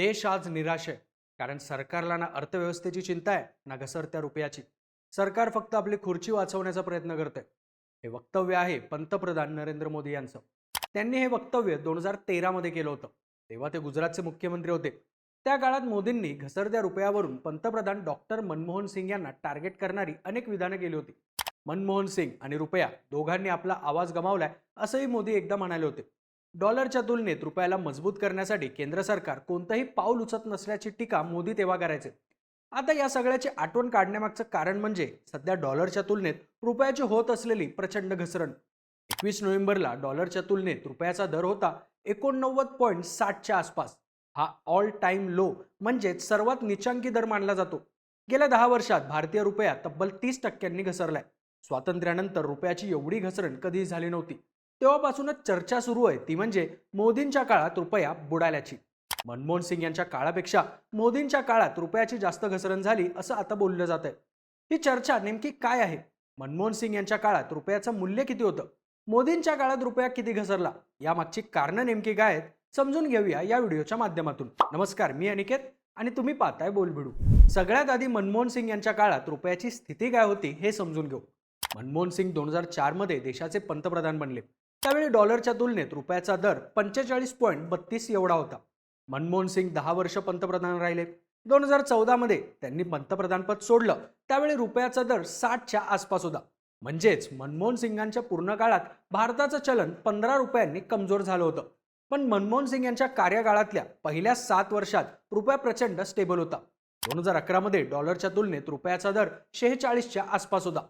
देश आज निराश आहे. कारण सरकारला ना अर्थव्यवस्थेची चिंता आहे ना घसरत्या रुपयाची. सरकार फक्त आपली खुर्ची वाचवण्याचा प्रयत्न करते हे वक्तव्य आहे पंतप्रधान नरेंद्र मोदी यांचं. त्यांनी हे वक्तव्य दोन हजार तेरामध्ये केलं होतं. तेव्हा ते गुजरातचे मुख्यमंत्री होते. त्या काळात मोदींनी घसरत्या रुपयावरून पंतप्रधान डॉक्टर मनमोहन सिंग यांना टार्गेट करणारी अनेक विधानं केली होती. मनमोहन सिंग आणि रुपया दोघांनी आपला आवाज गमावलाय असंही मोदी एकदा म्हणाले होते. डॉलरच्या तुलनेत रुपयाला मजबूत करण्यासाठी केंद्र सरकार कोणतंही पाऊल उचत नसल्याची टीका मोदी तेव्हा करायचे. आता या सगळ्याची आठवण काढण्यामागचं कारण म्हणजे सध्या डॉलरच्या तुलनेत रुपयाची होत असलेली प्रचंड घसरण. एकवीस नोव्हेंबरला डॉलरच्या तुलनेत रुपयाचा दर होता एकोणनव्वद पॉईंट साठच्या आसपास. हा ऑल टाइम लो म्हणजेच सर्वात निचांकी दर मानला जातो. गेल्या दहा वर्षात भारतीय रुपया तब्बल तीस टक्क्यांनी घसरलाय. स्वातंत्र्यानंतर रुपयाची एवढी घसरण कधीही झाली नव्हती. तेव्हापासूनच चर्चा सुरू आहे. ती म्हणजे मोदींच्या काळात रुपया बुडाल्याची. मनमोहन सिंग यांच्या काळापेक्षा मोदींच्या काळात रुपयाची जास्त घसरण झाली असं आता बोललं जात आहे. ही चर्चा नेमकी काय आहे? मनमोहन सिंग यांच्या काळात रुपयाचं मूल्य किती होतं? मोदींच्या काळात रुपया किती घसरला? यामागची कारणं नेमकी काय आहेत? समजून घेऊया या व्हिडिओच्या माध्यमातून. नमस्कार मी अनिकेत आणि तुम्ही पाहताय बोलबिडू सगळ्यात आधी मनमोहन सिंग यांच्या काळात रुपयाची स्थिती काय होती हे समजून घेऊ. मनमोहन सिंग दोन हजार चारमध्ये देशाचे पंतप्रधान बनले. त्यावेळी डॉलरच्या तुलनेत रुपयाचा दर पंचेचाळीस पॉईंट बत्तीस एवढा होता. मनमोहन सिंग दहा वर्ष पंतप्रधान राहिले. दोन हजार चौदामध्ये त्यांनी पंतप्रधानपद सोडलं. त्यावेळी रुपयाचा दर साठच्या आसपास होता. म्हणजेच मनमोहन सिंगांच्या पूर्ण काळात भारताचं चलन पंधरा रुपयांनी कमजोर झालं होतं. पण मनमोहन सिंग यांच्या कार्यकाळातल्या पहिल्या सात वर्षात रुपया प्रचंड स्टेबल होता. दोन हजार अकरामध्ये डॉलरच्या तुलनेत रुपयाचा दर शेहेचाळीसच्या आसपास होता.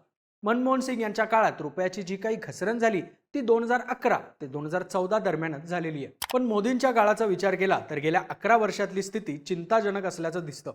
मनमोहन सिंग यांच्या काळात रुपयाची जी काही घसरण झाली ती दोन हजार अकरा ते दोन हजार चौदा दरम्यानच झालेली आहे. पण मोदींच्या काळाचा विचार केला तर गेल्या अकरा वर्षातली स्थिती चिंताजनक असल्याचं दिसतं.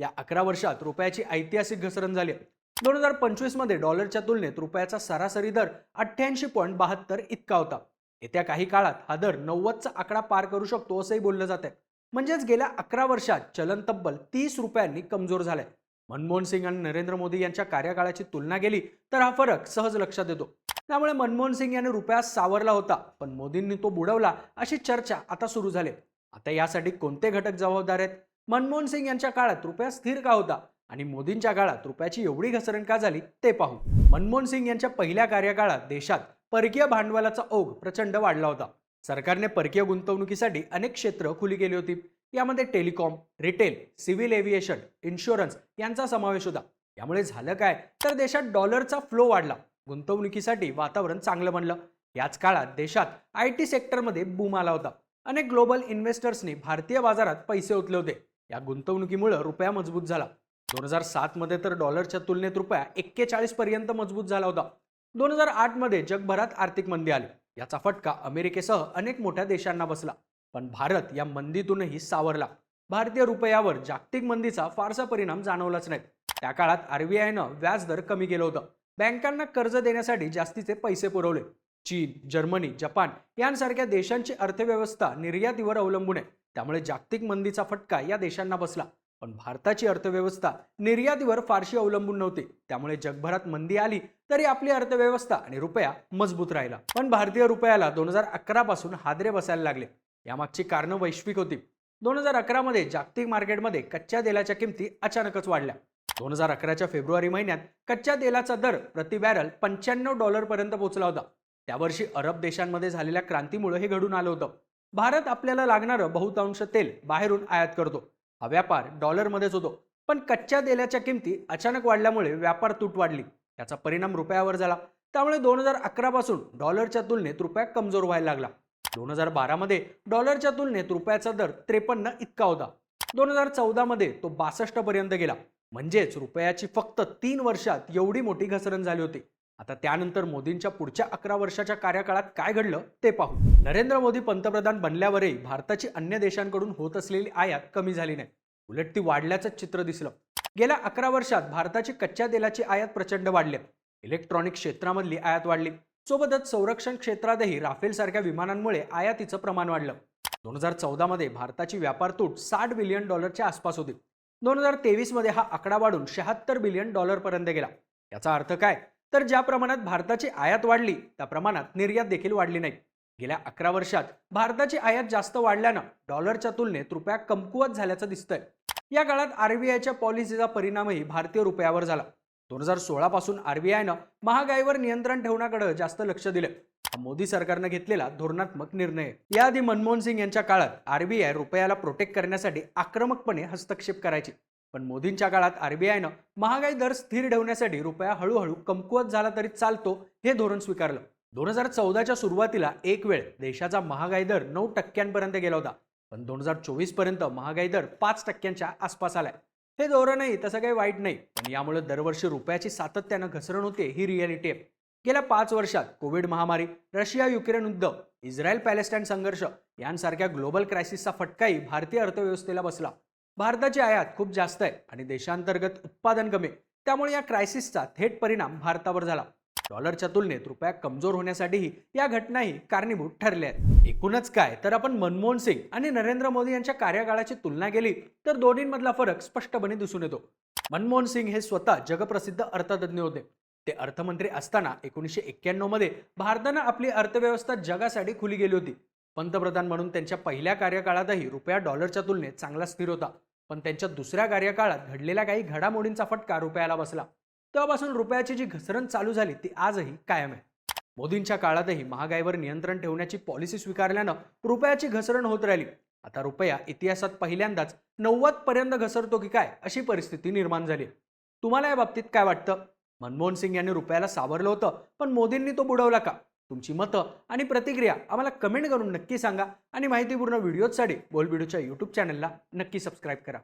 या अकरा वर्षात रुपयाची ऐतिहासिक घसरण झाली आहे. दोन हजार पंचवीसमध्ये डॉलरच्या तुलनेत रुपयाचा सरासरी दर अठ्ठ्याऐंशी पॉईंट बहात्तर इतका होता. येत्या काही काळात हा दर नव्वदचा आकडा पार करू शकतो असंही बोललं जात आहे म्हणजेच गेल्या अकरा वर्षात चलन तब्बल तीस रुपयांनी कमजोर झालंय. मनमोहन सिंग आणि नरेंद्र मोदी यांच्या कार्यकाळाची तुलना केली तर हा फरक सहज लक्षात येतो. त्यामुळे मनमोहन सिंग यांनी रुपया सावरला होता पण मोदींनी तो बुडवला अशी चर्चा आता सुरू झाली. आता यासाठी कोणते घटक जबाबदार आहेत? मनमोहन सिंग यांच्या काळात रुपया स्थिर का होता आणि मोदींच्या काळात रुपयाची एवढी घसरण का झाली ते पाहू. मनमोहन सिंग यांच्या पहिल्या कार्यकाळात देशात परकीय भांडवलाचा ओघ प्रचंड वाढला होता. सरकारने परकीय गुंतवणुकीसाठी अनेक क्षेत्र खुली केली होती. यामध्ये telecom retail civil aviation insurance यांचा समावेश होता. यामुळे झालं काय? तर देशात डॉलरचा फ्लो वाढला. गुंतवणुकीसाठी वातावरण चांगलं बनलं. याच काळात देशात आय टी सेक्टरमध्ये बूम आला होता. अनेक ग्लोबल इन्व्हेस्टर्सनी भारतीय बाजारात पैसे ओतले होते. या गुंतवणुकीमुळे रुपया मजबूत झाला. दोन हजार सातमध्ये तर डॉलरच्या तुलनेत रुपया एक्केचाळीस पर्यंत मजबूत झाला होता. दोन हजार आठमध्ये जगभरात आर्थिक मंदी आली. याचा फटका अमेरिकेसह अनेक मोठ्या देशांना बसला. पण भारत या मंदीतूनही सावरला. भारतीय रुपयावर जागतिक मंदीचा फारसा परिणाम जाणवलाच नाही. त्या काळात आरबीआयनं व्याजदर कमी केलं होतं. बँकांना कर्ज देण्यासाठी जास्तीचे पैसे पुरवले. चीन जर्मनी जपान यांसारख्या देशांची अर्थव्यवस्था निर्यातीवर अवलंबून आहे. त्यामुळे जागतिक मंदीचा फटका या देशांना बसला. पण भारताची अर्थव्यवस्था निर्यातीवर फारशी अवलंबून नव्हती. त्यामुळे जगभरात मंदी आली तरी आपली अर्थव्यवस्था आणि रुपया मजबूत राहिला. पण भारतीय रुपयाला दोन हजार अकरा पासून हादरे बसायला लागले. यामागची कारणं वैश्विक होती. दोन हजार अकरामध्ये जागतिक मार्केटमध्ये कच्च्या तेलाच्या किमती अचानकच वाढल्या. दोन हजार अकराच्या फेब्रुवारी महिन्यात कच्च्या तेलाचा दर प्रति बॅरल पंच्याण्णव डॉलरपर्यंत पोहोचला होता. त्यावर्षी अरब देशांमध्ये झालेल्या क्रांतीमुळे हे घडून आलं होतं. भारत आपल्याला लागणारं बहुतांश तेल बाहेरून आयात करतो. हा व्यापार डॉलरमध्येच होतो. पण कच्च्या तेलाच्या किमती अचानक वाढल्यामुळे व्यापार तूट वाढली. याचा परिणाम रुपयावर झाला. त्यामुळे दोन हजार अकरापासून डॉलरच्या तुलनेत रुपया कमजोर व्हायला लागला. दोन हजार बारामध्ये डॉलरच्या तुलनेत रुपयाचा दर त्रेपन्न इतका होता. दोन हजार चौदामध्ये तो बासष्ट पर्यंत गेला. म्हणजेच रुपयाची फक्त तीन वर्षात एवढी मोठी घसरण झाली होती. आता त्यानंतर मोदींच्या पुढच्या अकरा वर्षाच्या कार्यकाळात काय घडलं ते पाहू. नरेंद्र मोदी पंतप्रधान बनल्यावरही भारताची अन्य देशांकडून होत असलेली आयात कमी झाली नाही. उलट ती वाढल्याचं चित्र दिसलं. गेल्या अकरा वर्षात भारताची कच्च्या तेलाची आयात प्रचंड वाढली. इलेक्ट्रॉनिक क्षेत्रामधली आयात वाढली. सोबतच संरक्षण क्षेत्रातही राफेलसारख्या विमानांमुळे आयातीचं प्रमाण वाढलं. दोन हजार चौदामध्ये भारताची व्यापार तूट साठ बिलियन डॉलरच्या आसपास होती. दोन हजार तेवीसमध्ये हा आकडा वाढून शहात्तर बिलियन डॉलरपर्यंत गेला. याचा अर्थ काय? तर ज्या प्रमाणात भारताची आयात वाढली त्या प्रमाणात निर्यात देखील वाढली नाही. गेल्या अकरा वर्षात भारताची आयात जास्त वाढल्यानं डॉलरच्या तुलनेत रुपया कमकुवत झाल्याचं दिसतंय. या काळात आरबीआयच्या पॉलिसीचा परिणामही भारतीय रुपयावर झाला. दोन हजार सोळा पासून आयनं महागाईवर नियंत्रण ठेवण्याकडे जास्त लक्ष दिलं. हा मोदी सरकारनं घेतलेला धोरणात्मक निर्णय. याआधी मनमोहन सिंग यांच्या काळात आरबीआय रुपयाला प्रोटेक्ट करण्यासाठी आक्रमकपणे हस्तक्षेप करायची. पण मोदींच्या काळात आरबीआयनं महागाई दर स्थिर ठेवण्यासाठी रुपया हळूहळू कमकुवत झाला तरी चालतो हे धोरण स्वीकारलं. दोन हजार चौदाच्या सुरुवातीला एक वेळ देशाचा महागाई दर नऊ टक्क्यांपर्यंत गेला होता. पण दोन हजार चोवीसपर्यंत महागाई दर पाच टक्क्यांच्या आसपास आलाय. हे धोरणही तसं काही वाईट नाही. पण यामुळे दरवर्षी रुपयाची सातत्यानं घसरण होते ही रियालिटी आहे. गेल्या पाच वर्षात कोविड महामारी रशिया युक्रेन युद्ध इस्रायल पॅलेस्टाईन संघर्ष यांसारख्या ग्लोबल क्रायसिसचा फटकाही भारतीय अर्थव्यवस्थेला बसला. भारताची आयात खूप जास्त आहे आणि देशांतर्गत उत्पादन कमी आहे. त्यामुळे या क्रायसिसचा थेट परिणाम भारतावर झाला. डॉलरच्या तुलनेत रुपया कमजोर होण्यासाठीही या घटनाही कारणीभूत ठरल्या आहेत. एकूणच काय? तर आपण मनमोहन सिंग आणि नरेंद्र मोदी यांच्या कार्यकाळाची तुलना केली तर दोन्हींमधला फरक स्पष्टपणे दिसून येतो. मनमोहन सिंग हे स्वतः जगप्रसिद्ध अर्थतज्ञ होते. ते अर्थमंत्री असताना एकोणीसशे एक्क्याण्णवमध्ये भारतानं आपली अर्थव्यवस्था जगासाठी खुली गेली होती. पंतप्रधान म्हणून त्यांच्या पहिल्या कार्यकाळातही रुपया डॉलरच्या तुलनेत चांगला स्थिर होता. पण त्यांच्या दुसऱ्या कार्यकाळात घडलेल्या काही घडामोडींचा फटका रुपयाला बसला. तेव्हापासून रुपयाची जी घसरण चालू झाली ती आजही कायम आहे. मोदींच्या काळातही महागाईवर नियंत्रण ठेवण्याची पॉलिसी स्वीकारल्यानं रुपयाची घसरण होत राहिली. आता रुपया इतिहासात पहिल्यांदाच नव्वद पर्यंत घसरतो की काय अशी परिस्थिती निर्माण झाली तुम्हाला या बाबतीत काय वाटतं? मनमोहन सिंग यांनी रुपयाला सावरलं होतं पण मोदींनी तो बुडवला का? तुमची मतं आणि प्रतिक्रिया आम्हाला कमेंट करून नक्की सांगा आणि माहितीपूर्ण व्हिडिओजसाठी बोलबिडूच्या यूट्यूब चॅनलला नक्की सबस्क्राईब करा.